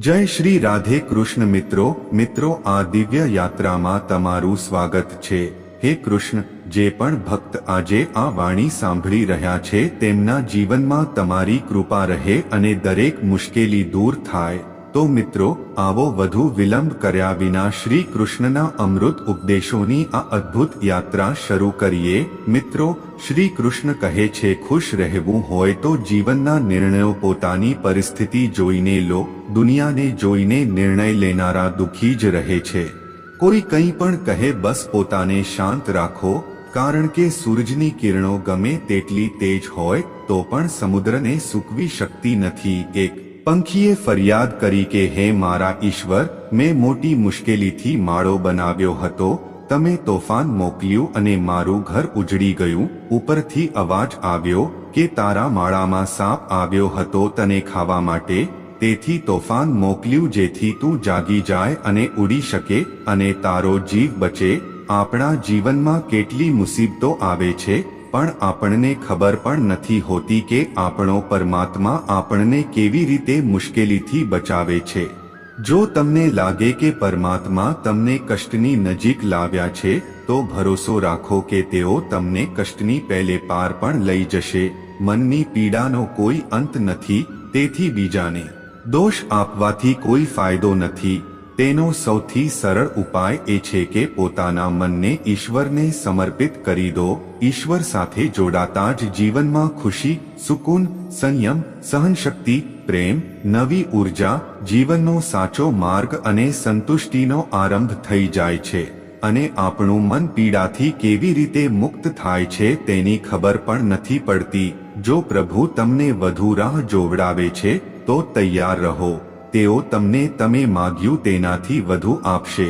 જય શ્રી રાધે કૃષ્ણ મિત્રો મિત્રો આ દિવ્ય યાત્રામાં તમારું સ્વાગત છે. હે કૃષ્ણ, જે પણ ભક્ત આજે આ વાણી સાંભળી રહ્યા છે, તેમના જીવનમાં તમારી કૃપા રહે અને દરેક મુશ્કેલી દૂર થાય. તો મિત્રો, આવો વધુ વિલંબ કર્યા વિના શ્રી કૃષ્ણના અમૃત ઉપદેશોની આ અદ્ભુત યાત્રા શરૂ કરીએ. મિત્રો, શ્રી કૃષ્ણ કહે છે, ખુશ રહેવું હોય તો જીવનના નિર્ણયો પોતાની પરિસ્થિતિ જોઈને લો. દુનિયાને જોઈને નિર્ણય લેનારા દુઃખી જ રહે છે. કોઈ કંઈ પણ કહે, બસ પોતાને શાંત રાખો. કારણ કે સૂરજની કિરણો ગમે તેટલી તેજ હોય, તો પણ સમુદ્રને સૂકવી શકતી નથી એક. પંખીએ ફરિયાદ કરી કે, હે મારા ઈશ્વર, મેં મોટી મુશ્કેલીથી માળો બનાવ્યો હતો. તમે તોફાન મોકલ્યું અને મારું ઘર ઉજળી ગયું. ઉપરથી અવાજ આવ્યો કે, તારા માળામાં સાપ આવ્યો હતો તને ખાવા માટે. તેથી તોફાન મોકલ્યું જેથી તું જાગી જાય અને ઉડી શકે અને તારો જીવ બચે. આપણા જીવનમાં કેટલી મુસીબતો આવે છે. પણ આપણને ખબર પણ નથી હોતી કે આપણો પરમાત્મા આપણને કેવી રીતે મુશ્કેલીથી બચાવે છે. જો તમને લાગે કે પરમાત્મા તમને કષ્ટની નજીક લાવ્યા છે, તો ભરોસો રાખો કે તેઓ તમને કષ્ટની પહેલે પાર પણ લઈ જશે. મનની પીડાનો કોઈ અંત નથી, તેથી બીજાને દોષ આપવાથી કોઈ ફાયદો નથી. તેનો સૌથી સરળ ઉપાય એ છે કે પોતાના મનને ઈશ્વરને સમર્પિત કરી દો, ઈશ્વર સાથે જોડાતા જ જીવનમાં ખુશી, સુકૂન, સંયમ, સહનશક્તિ, પ્રેમ, નવી ઊર્જા, જીવનનો સાચો માર્ગ અને સંતુષ્ટિનો આરંભ થઈ જાય છે. અને આપણું મન પીડાથી કેવી રીતે મુક્ત થાય છે તેની ખબર પણ નથી પડતી. જો પ્રભુ તમને વધુ રાહ જોવડાવે છે, તો તૈયાર રહો. તેઓ તમને તમે માગ્યું તેનાથી વધુ આપશે.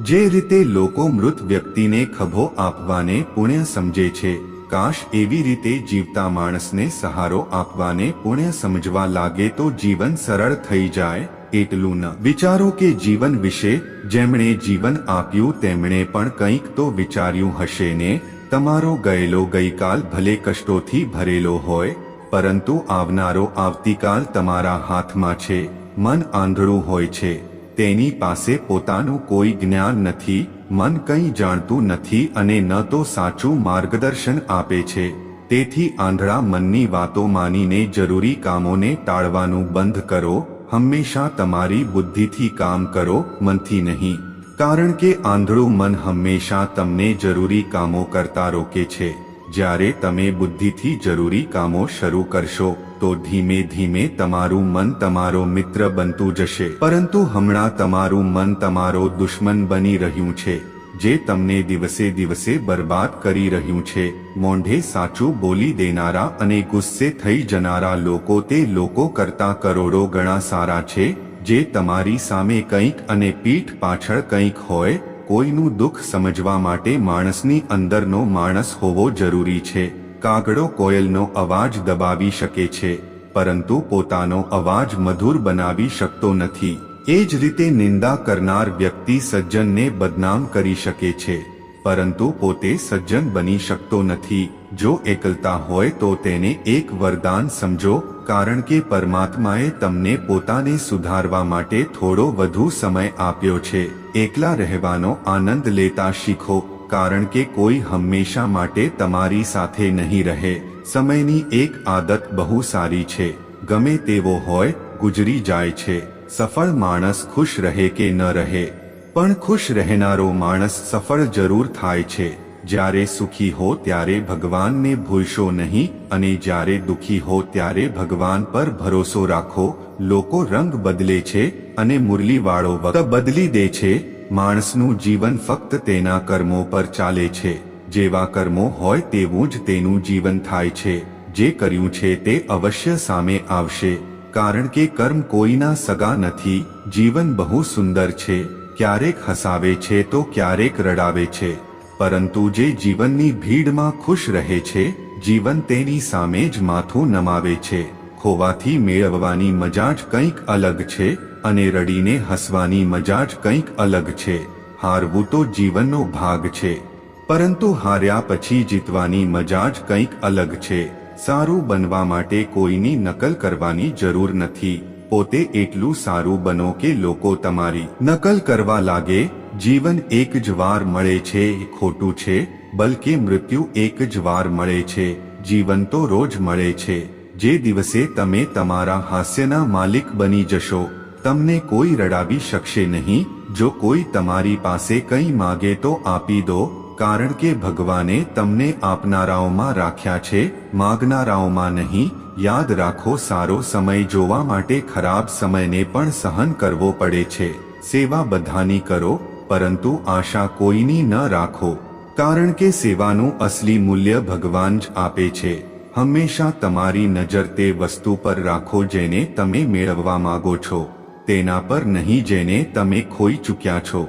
જે રીતે લોકો મૃત વ્યક્તિને ખભો આપવાને પુણ્ય સમજે છે, કાશ એવી રીતે જીવતા માણસને સહારો આપવાને પુણ્ય સમજવા લાગે તો જીવન સરળ થઈ જાય, એટલું ન. વિચારો કે જીવન વિશે જેમણે જીવન આપ્યું તેમણે પણ કંઈક તો વિચાર્યું હશે ને? તમારો ગયેલો ગઈકાલ ભલે કષ્ટોથી ભરેલો હોય, પરંતુ આવનારો આવતીકાલ તમારા હાથમાં છે. મન આંધળું હોય છે. તેની પાસે પોતાનું કોઈ જ્ઞાન નથી, મન કંઈ જાણતું નથી અને ન તો સાચું માર્ગદર્શન આપે છે. તેથી આંધળા મનની વાતો માનીને જરૂરી કામોને ટાળવાનું બંધ કરો. હંમેશા તમારી બુદ્ધિથી કામ કરો, મનથી નહીં. કારણ કે આંધળું મન હંમેશા તમને જરૂરી કામો કરતા રોકે છે. જ્યારે તમે બુદ્ધિથી જરૂરી કામો શરૂ કરશો, તો ધીમે ધીમે તમારું મન તમારો મિત્ર બનતું જશે. પરંતુ હમણાં તમારું મન તમારો દુશ્મન બની રહ્યું છે, જે તમને દિવસે દિવસે બરબાદ કરી રહ્યું છે. મોંઢે સાચું બોલી દેનારા અને ગુસ્સે થઈ જનારા લોકો તે લોકો કરતા કરોડો ગણા સારા છે, જે તમારી સામે કંઈક અને પીઠ પાછળ કંઈક હોય કોઈનું દુઃખ સમજવા માટે માણસની અંદરનો માણસ હોવો જરૂરી છે. કાગડો કોયલનો અવાજ દબાવી શકે છે, પરંતુ પોતાનો અવાજ મધુર બનાવી શકતો નથી. એ જ રીતે નિંદા કરનાર વ્યક્તિ સજ્જનને બદનામ કરી શકે છે. પરંતુ પોતે સજ્જન બની શકતો નથી. જો એકલતા હોય તો તેને એક વરદાન સમજો, કારણ કે પરમાત્માએ તમને પોતાને સુધારવા માટે થોડો વધુ સમય આપ્યો છે. એકલા રહેવાનો આનંદ લેતા શીખો, કારણ કે કોઈ હંમેશા માટે તમારી સાથે નહીં રહે. સમયની એક આદત બહુ સારી છે. ગમે તેવો હોય, ગુજરી જાય છે. સફળ માણસ ખુશ રહે કે ન રહે? પણ ખુશ રહેનારો માણસ સફળ જરૂર થાય છે. જ્યારે સુખી હો ત્યારે ભગવાનને ભૂલશો નહીં અને જ્યારે દુખી હો ત્યારે ભગવાન પર ભરોસો રાખો. લોકો રંગ બદલે છે અને મુરલીવાળો વક્ત બદલી દે છે. માણસનું જીવન ફક્ત તેના કર્મો પર ચાલે છે. જેવા કર્મો હોય તેવું જ તેનું જીવન થાય છે. જે કર્યું છે તે અવશ્ય સામે આવશે. કારણ કે કર્મ કોઈના સગા નથી. જીવન બહુ સુંદર છે. ક્યારેક હસાવે છે તો ક્યારેક રડાવે છે. પરંતુ જે જીવનની ભીડમાં ખુશ રહે છે, જીવન તેની સામે જ માથું નમાવે છે. ખોવાથી મેળવવાની મજા જ કંઈક અલગ છે અને રડીને હસવાની મજા જ કંઈક અલગ છે. હારવું તો જીવનનો ભાગ છે. પરંતુ હાર્યા પછી જીતવાની મજા જ કંઈક અલગ છે. સારું બનવા માટે કોઈની નકલ કરવાની જરૂર નથી. પોતે એટલું સારું બનો કે લોકો તમારી નકલ કરવા લાગે, જીવન એક જ વાર મળે છે, ખોટું છે, બલકે મૃત્યુ એક જ વાર મળે છે, જીવન તો રોજ મળે છે. જે દિવસે તમે તમારા હાસ્યના માલિક બની જશો, તમને કોઈ રડાવી શકશે નહીં, જો કોઈ તમારી પાસે કંઈ માગે તો આપી દો, કારણ કે ભગવાને તમને આપનારાઓમાં રાખ્યા છે, માગનારાઓમાં નહીં યાદ રાખો, સારો સમય જોવા માટે ખરાબ સમયને પણ સહન કરવો પડે છે. સેવા બધાની કરો, પરંતુ આશા કોઈની ન રાખો. કારણ કે સેવાનું અસલી મૂલ્ય ભગવાન જ આપે છે. હંમેશા તમારી નજર તે વસ્તુ પર રાખો જેને તમે મેળવવા માંગો છો. તેના પર નહીં જેને તમે ખોઈ ચૂક્યા છો.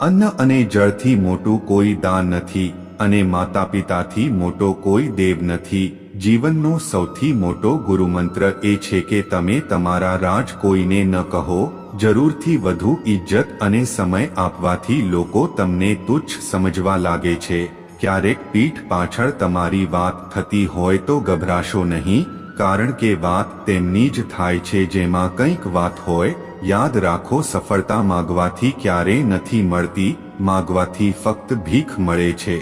અન્ન અને જળથી મોટું કોઈ દાન નથી અને માતા પિતાથી મોટો કોઈ દેવ નથી. જીવનનો સૌથી મોટો ગુરુમંત્ર એ છે કે તમે તમારા રાજ કોઈને ન કહો, જરૂરથી વધુ ઇજ્જત અને સમય આપવાથી લોકો તમને તુચ્છ સમજવા લાગે છે. ક્યારેક પીઠ પાછળ તમારી વાત થતી હોય તો ગભરાશો નહીં, કારણ કે વાત તેમની જ થાય છે જેમાં કંઈક વાત હોય, યાદ રાખો સફળતા માગવાથી ક્યારેય નથી મળતી, માગવાથી ફક્ત ભીખ મળે છે.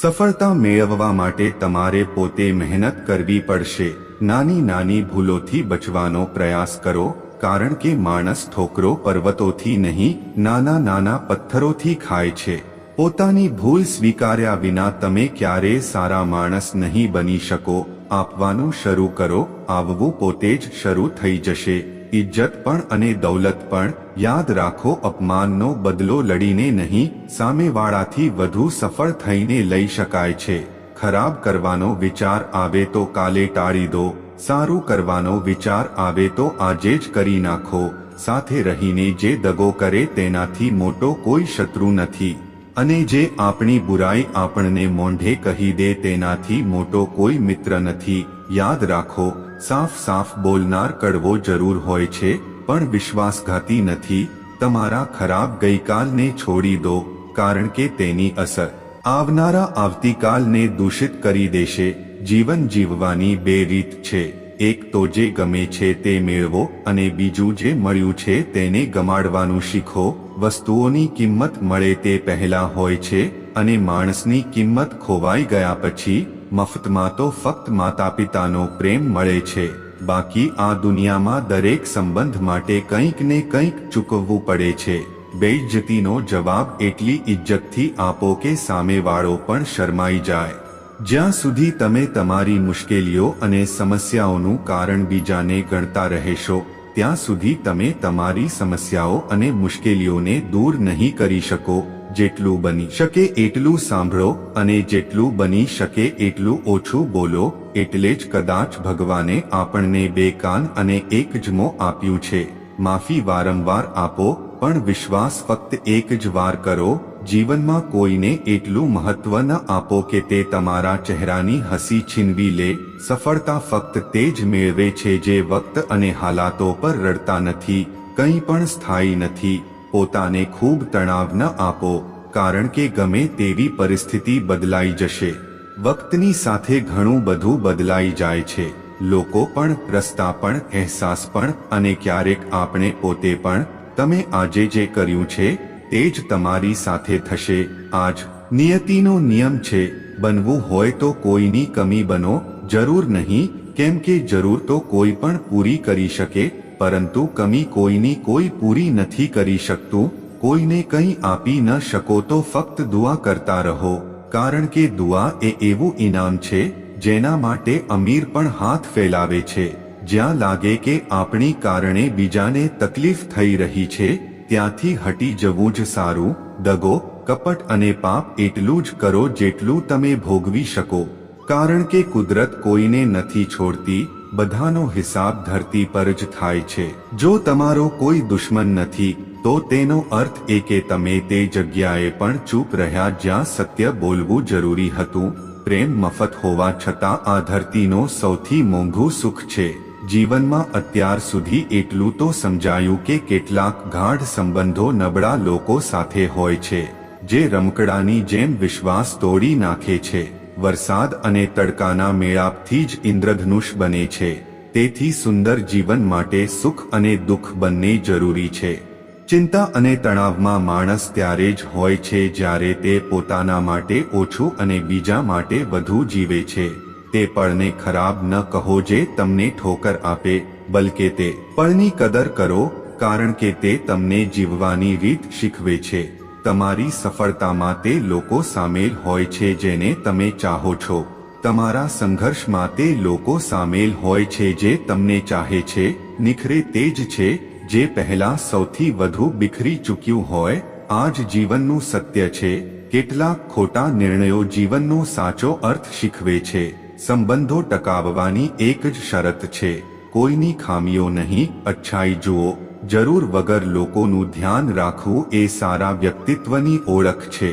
સફળતા મેળવવા માટે તમારે પોતે મહેનત કરવી પડશે. નાની નાની ભૂલોથી બચવાનો પ્રયાસ કરો, કારણ કે માણસ ઠોકરો પર્વતોથી નહીં, નાના નાના પથ્થરોથી ખાય છે. પોતાની ભૂલ સ્વીકાર્યા વિના તમે ક્યારેય સારા માણસ નહીં બની શકો. આપવાનું શરૂ કરો, આવવું પોતે જ શરૂ થઈ જશે. ઇજ્જત પણ અને દૌલત પણ, યાદ રાખો અપમાનનો બદલો લડીને નહીં, સામેવાળાથી વધુ સફળ થઈને લઈ શકાય છે. ખરાબ કરવાનો વિચાર આવે તો કાલે ટાળી દો, સારું કરવાનો વિચાર આવે તો આજે જ કરી નાખો, સાથે રહીને જે દગો કરે તેનાથી મોટો કોઈ શત્રુ નથી. અને જે આપણી બુરાઈ આપણને મોંઢે કહી દે તેનાથી મોટો કોઈ મિત્ર નથી. યાદ રાખો સાફ સાફ બોલનાર કડવો જરૂર હોય છે, પણ વિશ્વાસઘાતી નથી. તમારા ખરાબ ગઈકાલને છોડી દો, કારણ કે તેની અસર આવનારા આવતીકાલને દૂષિત કરી દેશે. જીવન જીવવાની બે રીત છે. એક તો જે ગમે છે તે મેળવો અને બીજું જે મળ્યું છે તેને ગમાડવાનું શીખો. વસ્તુઓની કિંમત મળે તે પહેલા હોય છે અને માણસની કિંમત ખોવાઈ ગયા પછી મફતમાં તો ફક્ત માતા પિતાનો પ્રેમ મળે છે. બાકી આ દુનિયામાં દરેક સંબંધ માટે કંઈક ને કંઈક ચૂકવવું પડે છે. બેઇજ્જતીનો જવાબ એટલી ઇજ્જતથી આપો કે સામેવાળો પણ શરમાઈ જાય. જ્યાં સુધી તમે તમારી મુશ્કેલીઓ અને સમસ્યાઓનું કારણ બીજાને ગણતા રહેશો, ત્યાં સુધી તમે તમારી સમસ્યાઓ અને મુશ્કેલીઓને દૂર નહીં કરી શકો. જેટલું બની શકે એટલું સાંભળો અને જેટલું બની શકે એટલું ઓછું બોલો, એટલે જ કદાચ ભગવાને આપણને બે કાન અને એક જમો આપ્યું છે. માફી વારંવાર આપો, પણ વિશ્વાસ ફક્ત એક જ વાર કરો, જીવનમાં કોઈને એટલું મહત્વ ન આપો કે તે તમારા ચહેરાની હસી છીનવી લે. સફળતા ફક્ત તે જ મેળવે છે જે વક્ત અને હાલાતો પર રડતા નથી, કંઈ પણ સ્થાયી નથી. પોતાને ખૂબ તણાવ ન આપો કારણ કે ગમે તેવી પરિસ્થિતિ બદલાઈ જશે. વક્તની સાથે ઘણું બધું બદલાઈ જાય છે. લોકો પણ, રસ્તા પણ, અહેસાસ પણ અને ક્યારેક આપણે પોતે પણ, તમે આજે જે કર્યું છે, તે જ તમારી સાથે થશે. આજ નિયતિનો નિયમ છે, બનવું હોય તો કોઈની કમી બનો, જરૂર નહીં, કેમ કે જરૂર તો કોઈ પણ પૂરી કરી શકે, પરંતુ કમી કોઈની કોઈ પૂરી નથી કરી શકતું. કોઈને કંઈ આપી ન શકો તો ફક્ત દુઆ કરતા રહો, કારણ કે દુઆ એ એવું ઇનામ છે, જેના માટે અમીર પણ હાથ ફેલાવે છે. જ્યાં લાગે કે આપણી કારણે બીજાને તકલીફ થઈ રહી છે, ત્યાંથી હટી જવું જ સારું, દગો, કપટ અને પાપ એટલું જ કરો જેટલું તમે ભોગવી શકો. કારણ કે કુદરત કોઈને નથી છોડતી, બધાનો હિસાબ ધરતી પર જ થાય છે. જો તમારો કોઈ દુશ્મન નથી તો તેનો અર્થ એ કે તમે તે જગ્યાએ પણ ચૂપ રહ્યા જ્યાં સત્ય બોલવું જરૂરી હતું. પ્રેમ મફત હોવા છતાં આ ધરતીનો સૌથી મોંઘું સુખ છે. જીવનમાં અત્યાર સુધી એટલું તો સમજાયું કે કેટલાક ગાઢ સંબંધો નબળા લોકો સાથે હોય છે, જે રમકડાની જેમ વિશ્વાસ તોડી નાખે છે. વરસાદ અને તડકાના મેળાપથી જ ઇન્દ્રધનુષ બને છે. તેથી સુંદર જીવન માટે સુખ અને દુઃખ બંને જરૂરી છે. ચિંતા અને તણાવમાં માણસ ત્યારે જ હોય છે જ્યારે તે પોતાના માટે ઓછું અને બીજા માટે વધુ જીવે છે. તે પળને ખરાબ ન કહો જે તમને ઠોકર આપે, બલકે તે પળની કદર કરો, કારણ કે તે તમને જીવવાની રીત શીખવે છે. તમારી સફળતામાં તે લોકો સામેલ હોય છે જેને તમે ચાહો છો. તમારા સંઘર્ષમાં તે લોકો સામેલ હોય છે જે તમને ચાહે છે, નિખરે તે જ છે જે પહેલા સૌથી વધુ બિખરી ચૂક્યું હોય આ જ જીવનનું સત્ય છે, કેટલાક ખોટા નિર્ણયો જીવનનો સાચો અર્થ શીખવે છે, સંબંધો ટકાવવાની એક જ શરત છે, કોઈની ખામીઓ નહીં, અચ્છાઈ જુઓ, જરૂર વગર લોકોનું ધ્યાન રાખવું એ સારા વ્યક્તિત્વની ઓળખ છે.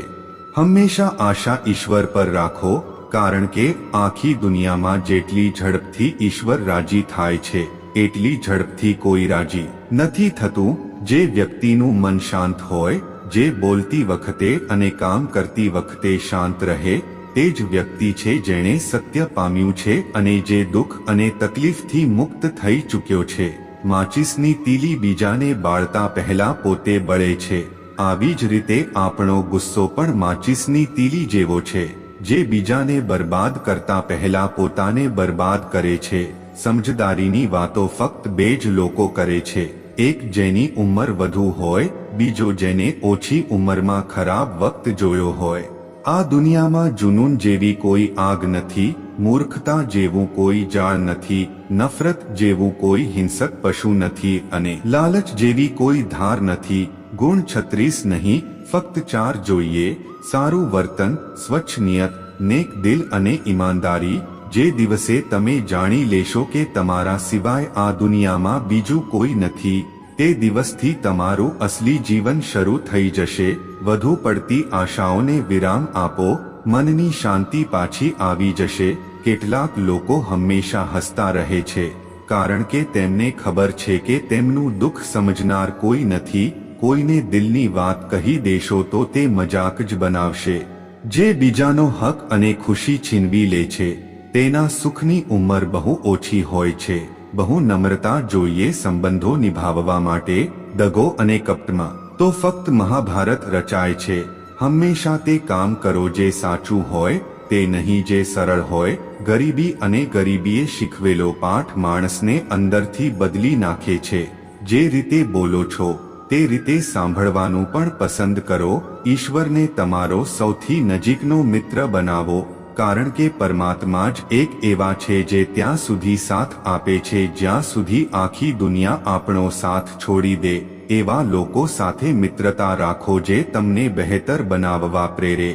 હંમેશા આશા ઈશ્વર પર રાખો, કારણ કે આખી દુનિયામાં જેટલી ઝડપથી ઈશ્વર રાજી થાય છે એટલી ઝડપથી કોઈ રાજી નથી થતું. જે વ્યક્તિનું મન શાંત હોય, જે બોલતી વખતે અને કામ કરતી વખતે શાંત રહે, તે જ વ્યક્તિ છે જેણે સત્ય પામ્યું છે અને જે દુઃખ અને તકલીફથી મુક્ત થઈ ચૂક્યો છે. માચિસની તીલી બીજાને બાળતા પહેલા પોતે બળે છે. આવી જ રીતે આપણો ગુસ્સો પણ માચિસની તીલી જેવો છે. જે બીજાને બરબાદ કરતા પહેલા પોતાને બરબાદ કરે છે. સમજદારીની વાતો ફક્ત બે જ લોકો કરે છે. એક જેની ઉંમર વધુ હોય, બીજો જેને ઓછી ઉંમરમાં ખરાબ વક્ત જોયો હોય. આ દુનિયામાં જુનૂન જેવી કોઈ આગ નથી, મૂર્ખતા જેવું કોઈ જાળ નથી, નફરત જેવું કોઈ હિંસક પશુ નથી અને લાલચ જેવી કોઈ ધાર નથી. ગુણ છત્રીસ નહીં, ફક્ત ચાર જોઈએ, સારું વર્તન, સ્વચ્છ નિયત, નેક દિલ અને ઈમાનદારી જે દિવસે તમે જાણી લેશો કે તમારા સિવાય આ દુનિયામાં બીજું કોઈ નથી, તે દિવસથી તમારું અસલી જીવન શરૂ થઈ જશે. વધુ પડતી આશાઓને વિરામ આપો, મનની શાંતિ પાછી આવી જશે. કેટલાક લોકો હંમેશા હસતા રહે છે, કારણ કે તેમને ખબર છે કે તેમનું દુઃખ સમજનાર કોઈ નથી. કોઈને દિલની વાત કહી દેશો તો તે મજાક જ બનાવશે. જે બીજાનો હક અને ખુશી છીનવી લે છે તેના સુખની ઉંમર બહુ ઓછી હોય છે. બહુ નમ્રતા જોઈએ સંબંધો નિભાવવા માટે, દગો અને કપટમાં. તો ફક્ત મહાભારત રચાય છે. હંમેશા તે કામ કરો જે સાચું હોય, તે નહીં જે સરળ હોય. ગરીબી અને ગરીબીએ શીખવેલો પાઠ માણસને અંદરથી બદલી નાખે છે. જે રીતે બોલો છો, તે રીતે સાંભળવાનું પણ પસંદ કરો. ઈશ્વરને તમારો સૌથી નજીકનો મિત્ર બનાવો. કારણ કે પરમાત્મા જ એક એવા છે જે ત્યાં સુધી સાથ આપે છે, જ્યાં સુધી આખી દુનિયા આપણો સાથ છોડી દે, એવા લોકો સાથે મિત્રતા રાખો જે તમને બહેતર બનાવવા પ્રેરે,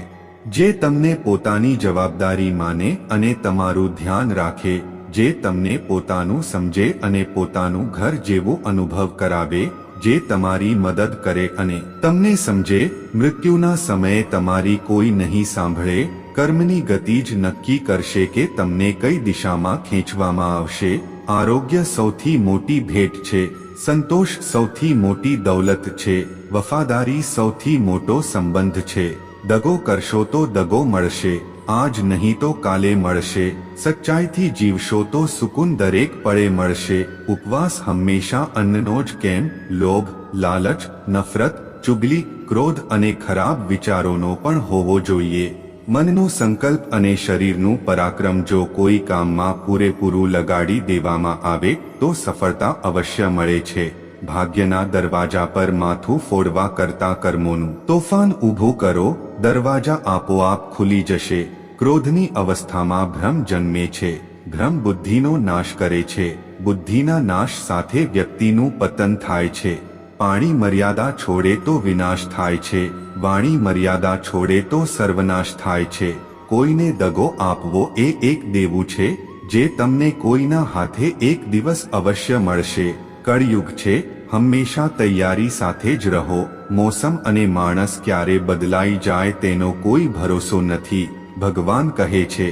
જે તમને પોતાની જવાબદારી માને અને તમારું ધ્યાન રાખે, જે તમને પોતાનું સમજે અને પોતાનું ઘર જેવું અનુભવ કરાવે જે તમારી મદદ કરે અને તમને સમજે, મૃત્યુના સમયે તમારી કોઈ નહીં સાંભળે, કર્મની ગતિ જ નક્કી કરશે કે તમને કઈ દિશામાં ખેંચવામાં આવશે. આરોગ્ય સૌથી મોટી ભેટ છે, સંતોષ સૌથી મોટી દૌલત છે, વફાદારી સૌથી મોટો સંબંધ છે. દગો કરશો તો દગો મળશે. આજ નહીં તો કાલે મળશે. સચ્ચાઈથી જીવશો તો સુકૂન દરેક પળે મળશે. ઉપવાસ હંમેશા અન્નનો જ કેમ? લોભ, લાલચ, નફરત, ચુગલી, ક્રોધ અને ખરાબ વિચારોનો પણ હોવો જોઈએ. મનનો સંકલ્પ અને શરીરનું પરાક્રમ જો કોઈ કામમાં પૂરેપૂરું લગાડી દેવામાં આવે, તો સફળતા અવશ્ય મળે છે. ભાગ્યના દરવાજા પર માથું ફોડવા કરતા કર્મોનું તોફાન ઊભું કરો દરવાજા આપોઆપ ખુલી જશે. ક્રોધની અવસ્થામાં ભ્રમ જન્મે છે. ભ્રમ બુદ્ધિનો નાશ કરે છે. બુદ્ધિના નાશ સાથે વ્યક્તિનું પતન થાય છે. પાણી મર્યાદા છોડે તો વિનાશ થાય છે. વાણી મર્યાદા છોડે તો સર્વનાશ થાય છે. કોઈને દગો આપવો એ એક દેવું છે, જે તમને કોઈના હાથે એક દિવસ અવશ્ય મળશે. કળયુગ છે, હંમેશા તૈયારી સાથે જ રહો. મોસમ અને માણસ ક્યારે બદલાઈ જાય તેનો કોઈ ભરોસો નથી. ભગવાન કહે છે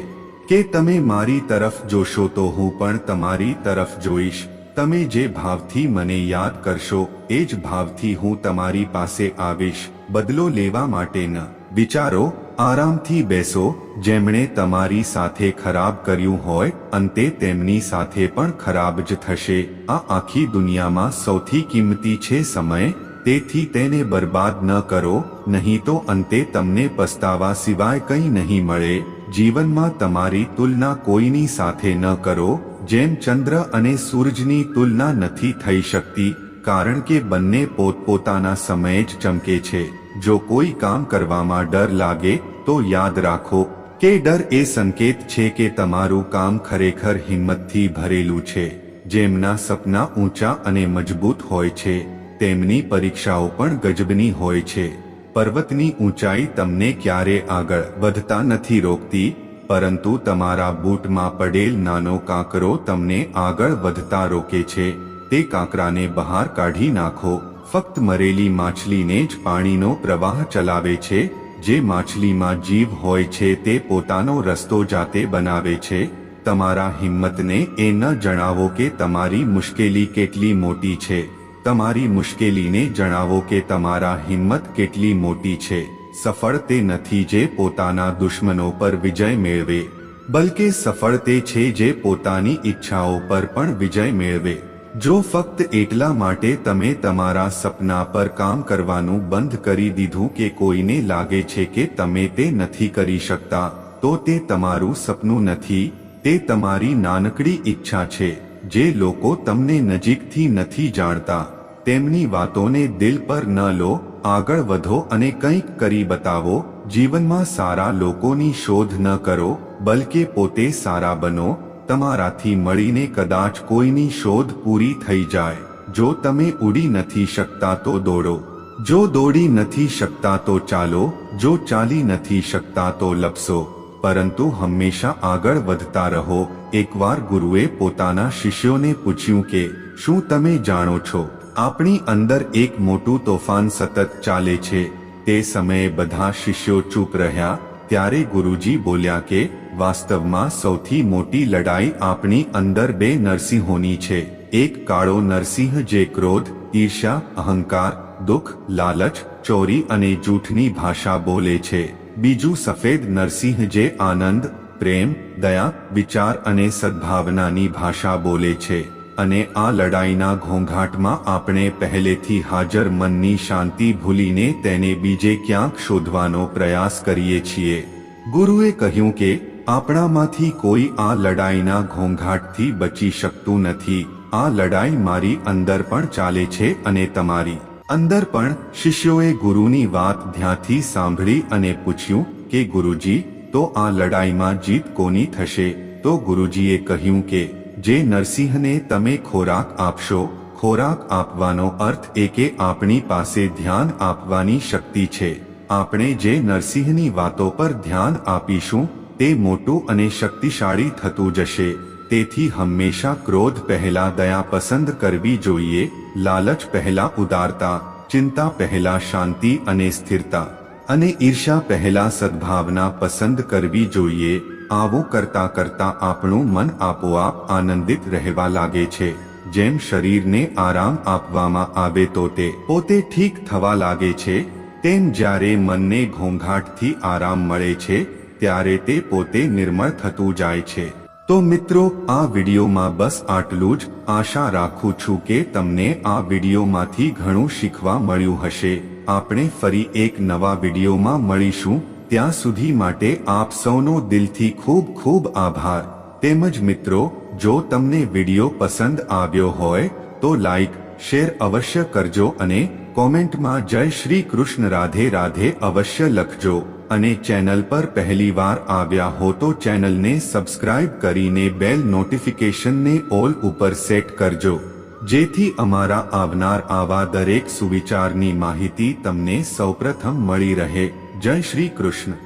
કે તમે મારી તરફ જોશો તો હું પણ તમારી તરફ જોઈશ. તમે જે ભાવથી મને યાદ કરશો, એ જ ભાવથી હું તમારી પાસે આવીશ. બદલો લેવા માટે ન. વિચારો, આરામથી બેસો, જેમણે તમારી સાથે ખરાબ કર્યું હોય, અંતે તેમની સાથે પણ ખરાબ જ થશે. આ આખી દુનિયામાં સૌથી કિંમતી છે સમય તેથી તેને બરબાદ ન કરો, નહીં તો અંતે તમને પસ્તાવા સિવાય કંઈ નહીં મળે. જીવનમાં તમારી તુલના કોઈની સાથે ન કરો, જેમ ચંદ્ર અને સૂરજની તુલના નથી થઈ શકતી, કારણ કે બંને પોતપોતાના સમયે જ ચમકે છે. જો કોઈ કામ કરવામાં ડર લાગે, તો યાદ રાખો કે ડર એ સંકેત છે કે તમારું કામ ખરેખર હિંમતથી ભરેલું છે. જેમના સપના ઊંચા અને મજબૂત હોય છે તેમની પરીક્ષાઓ પણ ગજબની હોય છે. પર્વતની ઊંચાઈ તમને ક્યારે આગળ વધતા નથી રોકતી, પરંતુ તમારા બૂટમાં પડેલ નાનો કાંકરો તમને આગળ વધતા રોકે છે. તે કાંકરાને બહાર કાઢી નાખો. ફક્ત મરેલી માછલીને જ પાણીનો પ્રવાહ ચલાવે છે. જે માછલીમાં જીવ હોય છે તે પોતાનો રસ્તો જાતે બનાવે છે. તમારા હિંમતને એ ન જણાવો કે તમારી મુશ્કેલી કેટલી મોટી છે. તમારી મુશ્કેલીને જણાવો કે તમારા હિંમત કેટલી મોટી છે. સફળ તે નથી જે પોતાના દુશ્મનો પર વિજય મેળવે. બલકે સફળ તે છે જે પોતાની ઈચ્છાઓ પર પણ વિજય મેળવે. જો ફક્ત એટલા માટે તમે તમારા સપના પર કામ કરવાનું બંધ કરી દીધું કે કોઈને લાગે છે કે તમે તે નથી કરી શકતા, તો તે તમારું સપનું નથી, તે તમારી નાનકડી ઈચ્છા છે. જે લોકો તમને નજીકથી નથી જાણતા, તેમની વાતોને દિલ પર ન લો, આગળ વધો અને કંઈક કરી બતાવો, જીવનમાં સારા લોકોની શોધ ન કરો, બલકે પોતે સારા બનો, તમારાથી મળીને કદાચ કોઈની શોધ પૂરી થઈ જાય. જો તમે ઉડી નથી શકતા તો દોડો. જો દોડી નથી શકતા તો ચાલો, જો ચાલી નથી શકતા તો લપસો. પરંતુ હંમેશા આગળ વધતા રહો. એકવાર ગુરુએ પોતાના શિષ્યોને પૂછ્યું કે, શું તમે જાણો છો? આપણી અંદર એક મોટું તોફાન સતત ચાલે છે. તે સમયે બધા શિષ્યો ચૂપ રહ્યા. ત્યારે ગુરુજી બોલ્યા કે, વાસ્તવમાં સૌથી મોટી લડાઈ આપણી અંદર બે નરસિંહોની છે. એક કાળો નરસિંહ જે ક્રોધ ઈર્ષા અહંકાર, દુઃખ, લાલચ, ચોરી અને જૂઠની ભાષા બોલે છે. બીજું સફેદ નરસિંહ જે આનંદ, પ્રેમ, દયા, વિચાર અને સદ્ભાવનાની ભાષા બોલે છે અને આ લડાઈના ઘોંઘાટમાં આપણે પહેલેથી હાજર મનની શાંતિ ભૂલીને તેને બીજે ક્યાંક શોધવાનો પ્રયાસ કરીએ છીએ. ગુરુએ કહ્યું કે, આપણામાંથી કોઈ આ લડાઈના ઘોંઘાટથી બચી શકતું નથી. આ લડાઈ મારી અંદર પણ ચાલે છે અને તમારી અંદર પણ શિષ્યોએ ગુરુની વાત ધ્યાનથી સાંભળી અને પૂછ્યું કે, ગુરુજી, તો આ લડાઈમાં જીત કોની થશે? તો ગુરુજીએ કહ્યું કે, જે નરસિંહને તમે ખોરાક આપશો, ખોરાક આપવાનો અર્થ એ કે આપણી પાસે ધ્યાન આપવાની શક્તિ છે. આપણે જે નરસિંહની વાતો પર ધ્યાન આપીશું, તે મોટું અને શક્તિશાળી થતું જશે. તેથી હંમેશા ક્રોધ પહેલા દયા પસંદ કરવી જોઈએ, લાલચ પહેલા ઉદારતા, ચિંતા પહેલા શાંતિ અને સ્થિરતા, અને ઈર્ષા પહેલા સદ્ભાવના પસંદ કરવી જોઈએ, આવું કરતા કરતા આપણું મન આપોઆપ આનંદિત રહેવા લાગે છે, જેમ શરીરને આરામ આપવામાં આવે તો તે પોતે ઠીક થવા લાગે છે, તેમ જ્યારે મનને ઘોંઘાટથી આરામ મળે છે, ત્યારે તે પોતે નિર્મળ થતું જાય છે. તો મિત્રો, આ વિડીયોમાં બસ આટલું જ. આશા રાખું છું કે તમને આ વિડીયોમાંથી ઘણું શીખવા મળ્યું હશે. આપણે ફરી એક નવા વિડીયોમાં મળીશું. ત્યાં સુધી માટે આપ સૌનો દિલથી ખૂબ ખૂબ આભાર. તેમજ મિત્રો, જો તમને વીડિયો પસંદ આવ્યો હોય, તો લાઈક, શેર અવશ્ય કરજો અને કોમેન્ટમાં જય શ્રી કૃષ્ણ રાધે રાધે અવશ્ય લખજો. અને ચેનલ પર પહેલીવાર આવ્યા હો તો ચેનલને સબસ્ક્રાઇબ કરીને બેલ નોટિફિકેશનને ઓલ ઉપર સેટ કરજો. જેથી અમારા આવનાર આવા દરેક સુવિચારની માહિતી તમને સૌપ્રથમ મળી રહે. જય શ્રી કૃષ્ણ.